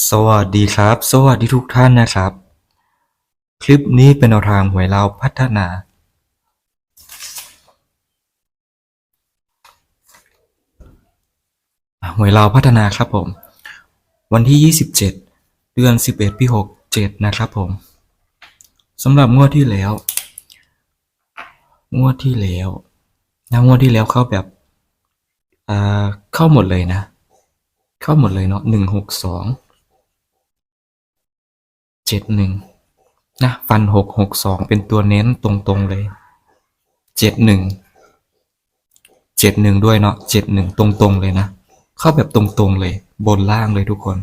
สวัสดีครับ สวัสดีทุกท่านนะครับ คลิปนี้เป็นแนวทางหวยเราพัฒนา หวยเราพัฒนาครับผม วันที่ 27 เดือน 11 ปี67 นะครับผมสำหรับงวดที่แล้ว งวดที่แล้วนะงวดที่แล้วเข้าแบบเข้าหมดเลยนะ เข้าหมดเลยเนาะหนึ่งหกสอง จ็ดหนึ่งนะฟันหกหกสองเป็นตัวเน้นตรงๆเลยเจ็ดหนึ่งเจ็ดหนึ่งด้วยเนาะเจ็ดหนึ่งตรงๆเลยนะ เข้าแบบตรงๆเลย บนล่างเลยทุกคน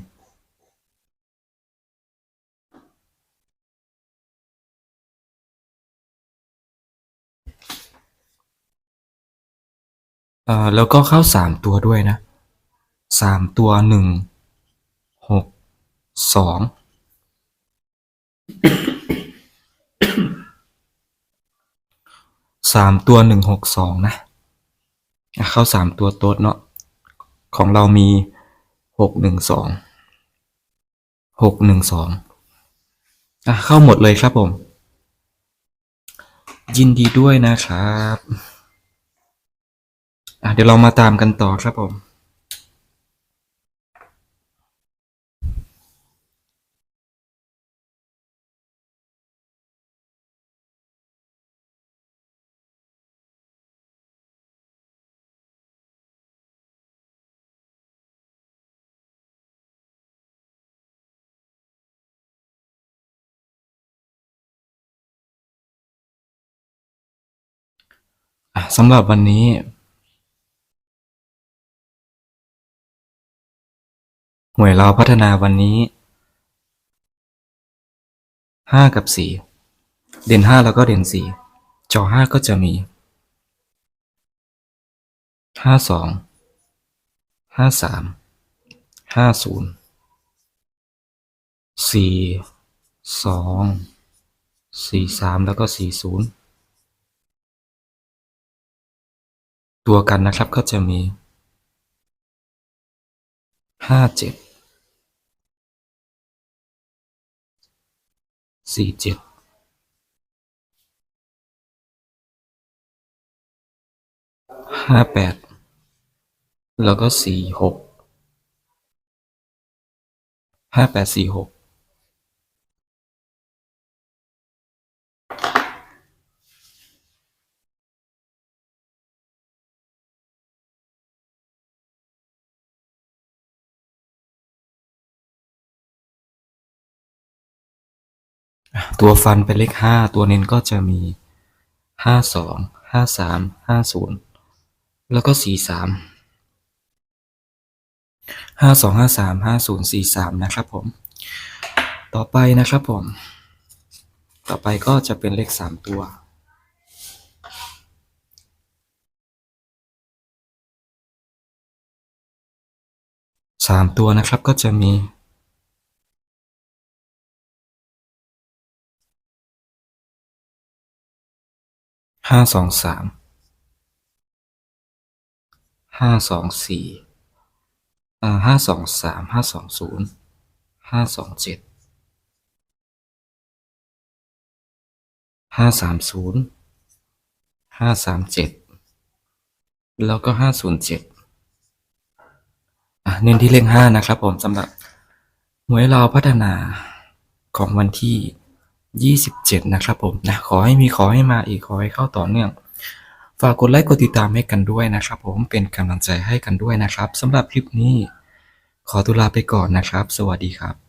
เอ่อแล้วก็เข้าสามตัวด้วยนะสามตัวหนึ่งหกสอง สามตัวหนึ่งหกสองนะ เข้าสามตัวโต๊ดเนาะ ของเรามีหกหนึ่งสองหกหนึ่งสองอะเข้าหมดเลยครับผม ยินดีด้วยนะครับ อะเดี๋ยวเรามาตามกันต่อครับผม สำหรับวันนี้หน่วยเราพัฒนาวันนี้ห้ากับสี่เด่นห้าแล้วก็เด่นสี่จอห้าก็จะมีห้าสองห้าสามห้าศูนย์สี่สองสี่สามแล้วก็สี่ศูนย์ ตัวกันนะครับก็จะมีห้าเจ็ดสี่เจ็ดห้าแปดแล้วก็สี่หกห้าแปดสี่หก ตัวฟันเป็นเลขห้าตัวเน้นก็จะมีห้าสองห้าสามห้าศูนย์แล้วก็สี่สามห้าสองห้าสามห้าศูนย์สี่สามนะครับผม ต่อไปนะครับผม ต่อไปก็จะเป็นเลขสามตัวสามตัวนะครับก็จะมี ห้าสองสามห้าสองสี่อ่าห้าสองสามห้าสองศูนย์ห้าสองเจ็ดห้าสามศูนย์ห้าสามเจ็ดแล้วก็ห้าศูนย์เจ็ดเน้นที่เลขห้านะครับผมสำหรับหวยเราพัฒนาของวันที่ 27 นะครับผมนะขอให้มีขอให้มาอีกขอให้เข้าต่อเนื่อง ฝากกดไลค์กดติดตามให้กันด้วยนะครับ ผมเป็นกำลังใจให้กันด้วยนะครับสำหรับคลิปนี้ ขอตุลาไปก่อนนะครับ สวัสดีครับ